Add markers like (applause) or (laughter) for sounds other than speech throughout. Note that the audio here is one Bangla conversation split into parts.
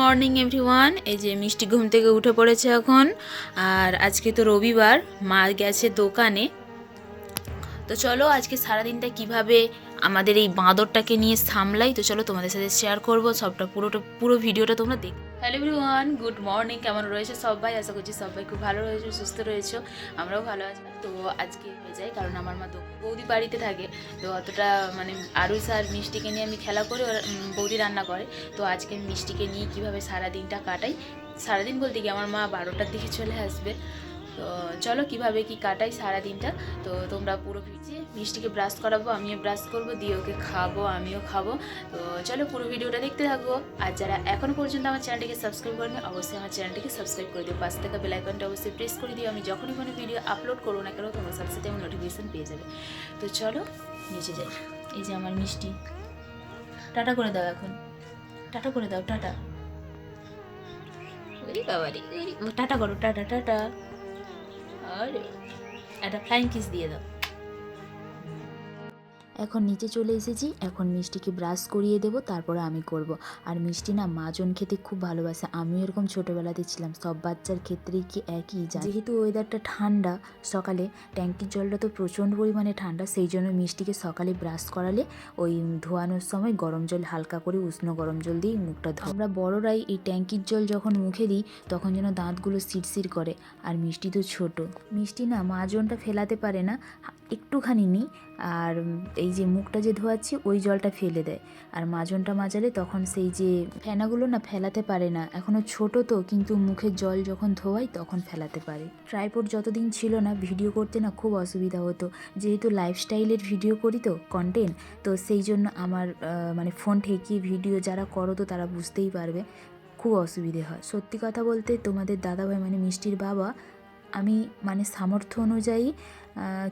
Morning everyone. এই যে মিষ্টি ঘুম থেকে উঠে পড়েছে এখন। আর আজকে তো রবিবার, মা গেছে দোকানে। তো চলো আজকে সারাদিনটা কীভাবে আমাদের এই বাঁদরটাকে নিয়ে সামলাই, তো চলো তোমাদের সাথে শেয়ার করব সবটা পুরোটা, পুরো ভিডিওটা তোমরা দেখ হ্যালো এভরিওয়ান গুড মর্নিং কেমন রয়েছে সবাই? আশা করছি সবাই খুব ভালো রয়েছে, সুস্থ রয়েছে, আমরাও ভালো আছি। তো আজকে হয়ে যায়, কারণ আমার মা তো বৌদি বাড়িতে থাকে, তো অতটা মানে আরুস আর মিষ্টিকে নিয়ে আমি খেলা করে বৌদি রান্না করে। তো আজকে মিষ্টিকে নিয়ে কীভাবে সারা দিনটা কাটাই, সারাদিন বলতে কি আমার মা বারোটার দিকে চলে আসবে। তো চলো কীভাবে কি কাটাই সারা দিনটা তো তোমরা পুরো ভিজে মিষ্টিকে ব্রাশ করাবো, আমিও ব্রাশ করব, দিয়ে ওকে খাব, আমিও খাব। তো চলো পুরো ভিডিওটা দেখতে থাকব আর যারা এখনও পর্যন্ত আমার চ্যানেলটিকে সাবস্ক্রাইব করেনি, অবশ্যই আমার চ্যানেলটিকে সাবস্ক্রাইব করে দিও। পাশ থেকে বেল আইকনটা অবশ্যই প্রেস করে দিও। আমি যখনই কোনো ভিডিও আপলোড করব না কেন, তোমার সাথে সাথে আমার নোটিফিকেশান পেয়ে যাবে। তো চলো নিচে যাই। এই যে আমার মিষ্টি। টাটা করে দাও এখন। টাটা করে দাও, টাটা। টাটা করো, টাটা টাটা। আরে একটা ফ্লাইং কিস দিয়ে দাও এখন নিচে চলে এসেছি, এখন মিষ্টিকে ব্রাশ করিয়ে দেবো, তারপরে আমি করব। আর মিষ্টি না মাজন খেতে খুব ভালোবাসে, আমিও এরকম ছোটোবেলাতে ছিলাম, সব বাচ্চার ক্ষেত্রেই কি একই যেহেতু ওয়েদারটা ঠান্ডা, সকালে ট্যাঙ্কির জলটা তো প্রচণ্ড পরিমাণে ঠান্ডা, সেই জন্য মিষ্টিকে সকালে ব্রাশ করালে ওই ধোয়ানোর সময় গরম জল হালকা করে উষ্ণ গরম জল দিয়ে মুখটা ধো আমরা বড়রাই এই ট্যাঙ্কির জল যখন মুখে দিই, তখন যেন দাঁতগুলো শিরশির করে, আর মিষ্টি তো ছোট। মিষ্টি না মাজনটা ফেলাতে পারে না একটুখানি নিই আর এই যে মুখটা যে ধোয়াচ্ছি, ওই জলটা ফেলে দেয়। আর মাজনটা মাজালে তখন সেই যে ফেনাগুলো না ফেলাতে পারে না। এখনও ছোট তো, কিন্তু মুখের জল যখন ধোয়াই তখন ফেলাতে পারে। ট্রাইপোড যতদিন ছিল না, ভিডিও করতে না খুব অসুবিধা হতো। যেহেতু লাইফস্টাইলের ভিডিও করি তো কন্টেন্ট তো সেই জন্য আমার মানে ফোন ঠেকিয়ে ভিডিও যারা করো তো তারা বুঝতেই পারবে। খুব অসুবিধে হয়। সত্যি কথা বলতে তোমাদের দাদাভাই মানে মিষ্টির বাবা আমি মানে সামর্থ্য অনুযায়ী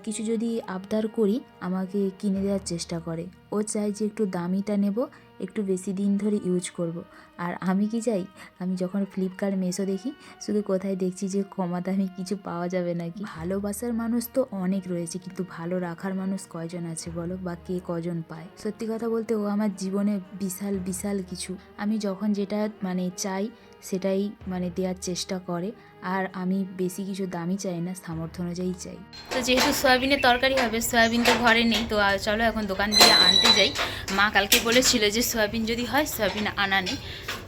কিছু যদি আবদার করি, আমাকে কিনে দেওয়ার চেষ্টা করে। ও চায় যে একটু দামিটা নেব, একটু বেশি দিন ধরে ইউজ করব। আর আমি কি চাই? আমি যখন ফ্লিপকার্ট মেসো দেখি শুধু কোথায় দেখছি যে কমা দামি কিছু পাওয়া যাবে নাকি? ভালোবাসার মানুষ তো অনেক রয়েছে, কিন্তু ভালো রাখার মানুষ কয়জন আছে বলো? বা কে কজন পায়? সত্যি কথা বলতে ও আমার জীবনে বিশাল বিশাল কিছু। আমি যখন যেটা মানে চাই সেটাই মানে দেওয়ার চেষ্টা করে। আর আমি বেশি কিছু দামি চাই না, সামর্থ্য অনুযায়ী চাই। তো যেহেতু সয়াবিনের তরকারি হবে, সয়াবিন তো ঘরে নেই, তো চলো এখন দোকান দিয়ে আনতে যাই। মা কালকে বলেছিল যে সয়াবিন যদি হয়, সয়াবিন আনা নেই।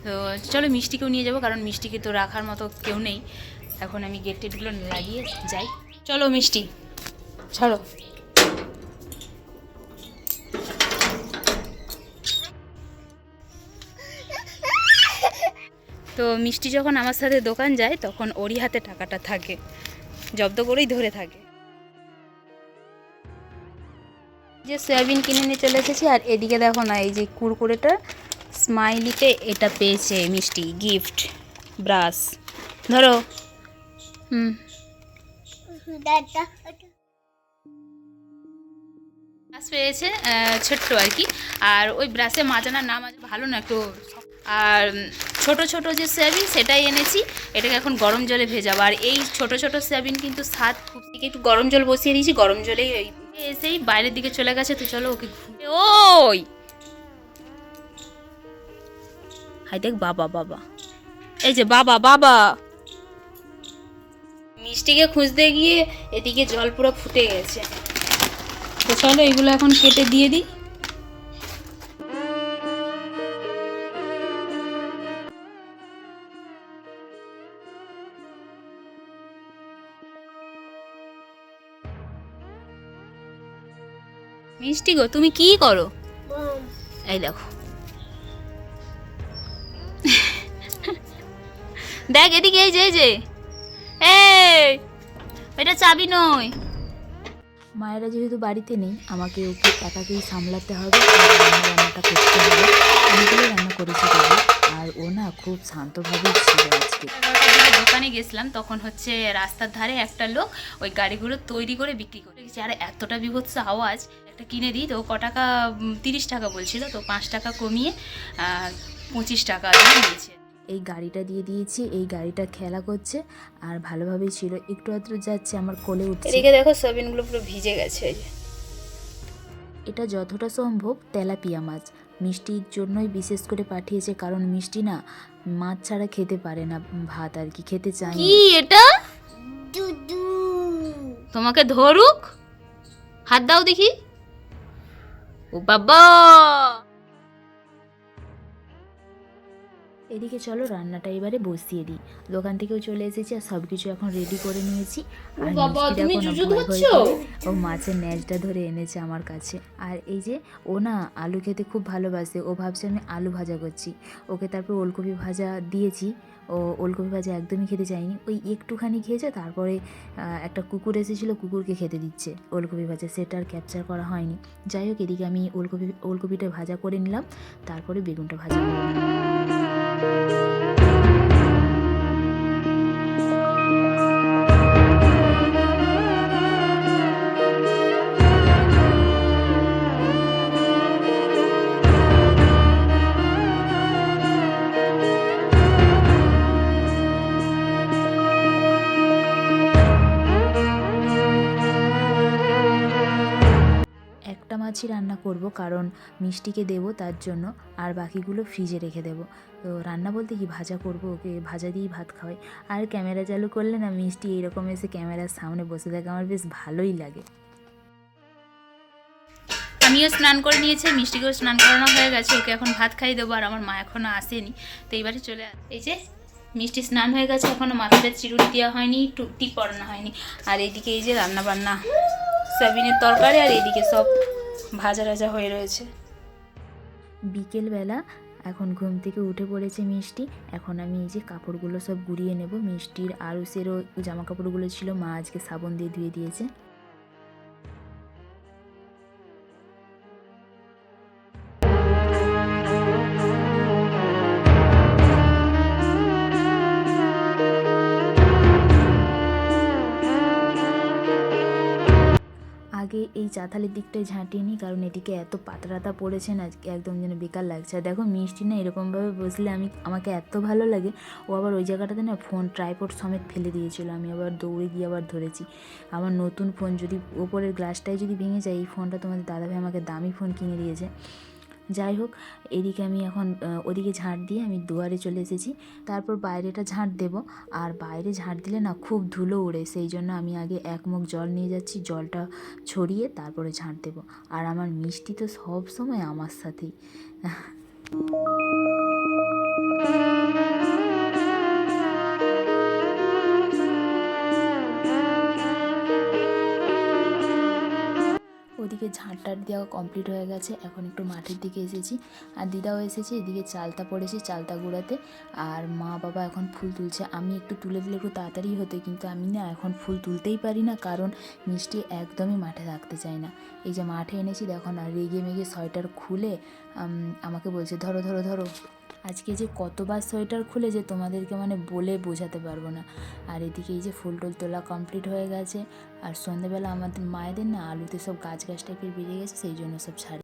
তো চলো মিষ্টিকেও নিয়ে যাব, কারণ মিষ্টিকে তো রাখার মতো কেউ নেই। এখন আমি গেট টেটগুলো লাগিয়ে যাই। চলো মিষ্টি, চলো। তো মিষ্টি যখন আমার সাথে দোকান যায় তখন ওরই হাতে টাকাটা থাকে। জব্দ করেই ধরে থাকে। যে সয়াবিন কিনে নিয়ে চলে এসেছি আর এদিকে দেখো না এই যে কুরকুরেটা স্মাইলিতে এটা পেয়েছে মিষ্টি গিফট ব্রাশ। ধরো। হুম। ব্রাশ পেয়েছে ছোট্ট আর কি। আর ওই ব্রাশে মাজানোর নাম আছে ভালো না, একটু আর ছোট ছোট যে সয়াবিন সেটাই এনেছি, এটাকে এখন গরম জলে ভেজাবো। আর এই ছোট ছোট সয়াবিন কিন্তু স্বাদ খুব থেকে একটু গরম জল বসিয়ে দিয়েছি, গরম জলেই ওই এসেই বাইরের দিকে চলে গেছে, তো চলো ওকে ঘুরে ওই! হাই দেখ, বাবা বাবা। এই যে বাবা বাবা! মিষ্টিকে খুঁজতে গিয়ে এদিকে জল পুরো ফুটে গেছে। তো চলো, এগুলো এখন কেটে দিয়ে দিই। মিষ্টি গো, তুমি কি করো? এই দেখো। দেখ, এদিকে এই যে এই যে। এই, এটা চাবি নয়। মায়েরা যেহেতু বাড়িতে নেই, আমাকে ওকে একাকেই সামলাতে হবে রান্নাটা করতে হবে। অনেকগুলো রান্না করেছি আর ও না খুব শান্তভাবেই ছিল আজকে। দোকানে গেছিলাম, তখন হচ্ছে রাস্তার ধারে একটা লোক ওই গাড়িগুলো তৈরি করে বিক্রি করে গেছে আর এতটা বিভৎস আওয়াজ, একটা কিনে দিই, তো ক টাকা তিরিশ টাকা বলছিল, তো পাঁচ টাকা কমিয়ে পঁচিশ টাকা দিয়ে নিয়েছে। এই গাড়িটা দিয়ে দিয়েছি এই গাড়িটা খেলা করছে আর ভালোভাবেই ছিল। একটু আধটু যাচ্ছে আমার কোলে উঠছে। এদিকে দেখো সয়াবিনগুলো পুরো ভিজে গেছে। এটা যতটা সম্ভব তেলাপিয়া মাছ। মিষ্টির জন্যই বিশেষ করে পাঠিয়েছে কারণ মিষ্টি না মাছ ছাড়া খেতে পারে না ভাত আর কি খেতে চায় কি এটা? তোমাকে ধরুক। হাত দাও দেখি। ও বাবা! এদিকে চলো রান্নাটা এবারে বসিয়ে দিই। দোকান থেকেও চলে এসেছি আর সব কিছু এখন রেডি করে নিয়েছি। আর ও মাছের ন্যাজটা ধরে এনেছে আমার কাছে। আর এই যে ও না আলু খেতে খুব ভালোবাসে ও ভাবছে আমি আলু ভাজা করছি। ওকে তারপর ওলকপি ভাজা দিয়েছি। ও ওলকপি ভাজা একদমই খেতে চায়নি ওই একটুখানি খেয়েছে, তারপরে একটা কুকুর এসেছিল, কুকুরকে খেতে দিচ্ছে। ওলকপি ভাজা সেটার ক্যাপচার করা হয়নি। যাই হোক, এদিকে আমি ওলকপি, ওলকপিটা ভাজা করে নিলাম, তারপরে বেগুনটা ভাজা করে নিলাম করব কারণ মিষ্টিকে দেব তার জন্য আর বাকিগুলো ফ্রিজে রেখে দেব। তো রান্না বলতে কি ভাজা করব? ওকে ভাজা দিয়েই ভাত খাওয়াই। আর ক্যামেরা চালু করলে না মিষ্টি এরকম এসে ক্যামেরার সামনে বসে থাকে। আমার বেশ ভালোই লাগে। আমিও স্নান করে নিয়েছি, মিষ্টিকেও স্নান করানো হয়ে গেছে। ওকে এখন ভাত খাই দেবো আর আমার মা এখনও আসেনি। তো এইবারে চলে আস এই যে মিষ্টি স্নান হয়ে গেছে, এখনও মাথাটা চিরুনি দেওয়া হয়নি টুকটি পরানো হয়নি। আর এইদিকে এই যে রান্না বান্না সয়াবিনের তরকারি আর এইদিকে সব ভাজা রাজা হয়ে রয়েছে। বিকেলবেলা এখন ঘুম থেকে উঠে পড়েছে মিষ্টি। এখন আমি এই যে কাপড়গুলো সব গুড়িয়ে নেব। মিষ্টির আরুসেরও জামা কাপড়গুলো ছিল। মা আজকে সাবন দিয়ে ধুয়ে দিয়েছে। এই চাতালের দিকটায় ঝাঁটিয়ে নিই, কারণ এটিকে এত পাতরাতা পড়েছে না একদম যেন বেকার লাগছে। আর দেখো, মিষ্টি না এরকমভাবে বসলে আমি, আমাকে এত ভালো লাগে, ও আবার ওই জায়গাটাতে না ফোন ট্রাইপোর্ড সমেত ফেলে দিয়েছিল, আমি আবার দৌড়ে গিয়ে আবার ধরেছি। আমার নতুন ফোন যদি ওপরের গ্লাসটাই যদি ভেঙে যায়, এই ফোনটা তোমাদের দাদাভাই আমাকে দামি ফোন কিনে দিয়েছে। যাই হোক, এদিকে আমি এখন ওদিকে ঝাঁট দিয়ে আমি দুয়ারে চলে এসেছি। তারপর বাইরেটা ঝাঁট দেব। আর বাইরে ঝাঁট দিলে না খুব ধুলো ওড়ে, সেই জন্য আমি আগে এক মুখ জল নিয়ে যাচ্ছি, জলটা ছড়িয়ে তারপরে ঝাঁট দেব। আর আমার মিষ্টি তো সব সময় আমার সাথেই। (laughs) ওদিকে ঝাঁটটার দেওয়া কমপ্লিট হয়ে গেছে। এখন একটু মাঠের দিকে এসেছি। আর দিদাও এসেছে, এদিকে চালতা পড়েছে চালতা গুঁড়াতে। আর মা বাবা এখন ফুল তুলছে। আমি একটু তুলে দিলে একটু তাড়াতাড়ি হতো, কিন্তু আমি না এখন ফুল তুলতেই পারি না, কারণ মিষ্টি একদমই মাঠে থাকতে চায় না। এই যে মাঠে এনেছি, দেখো না রেগে মেগে সোয়েটার খুলে আমাকে বলছে, ধরো ধরো ধরো। আজকে যে কতবার সোয়েটার খুলে যে তোমাদেরকে মানে বলে বোঝাতে পারব না। আর এদিকে এই যে ফুল টুল তোলা কমপ্লিট হয়ে গেছে। আর সন্ধেবেলা আমাদের মায়েদের না আলুতে সব গাছ গাছ বেরিয়ে গেছে, সেই জন্য সব ছাড়ি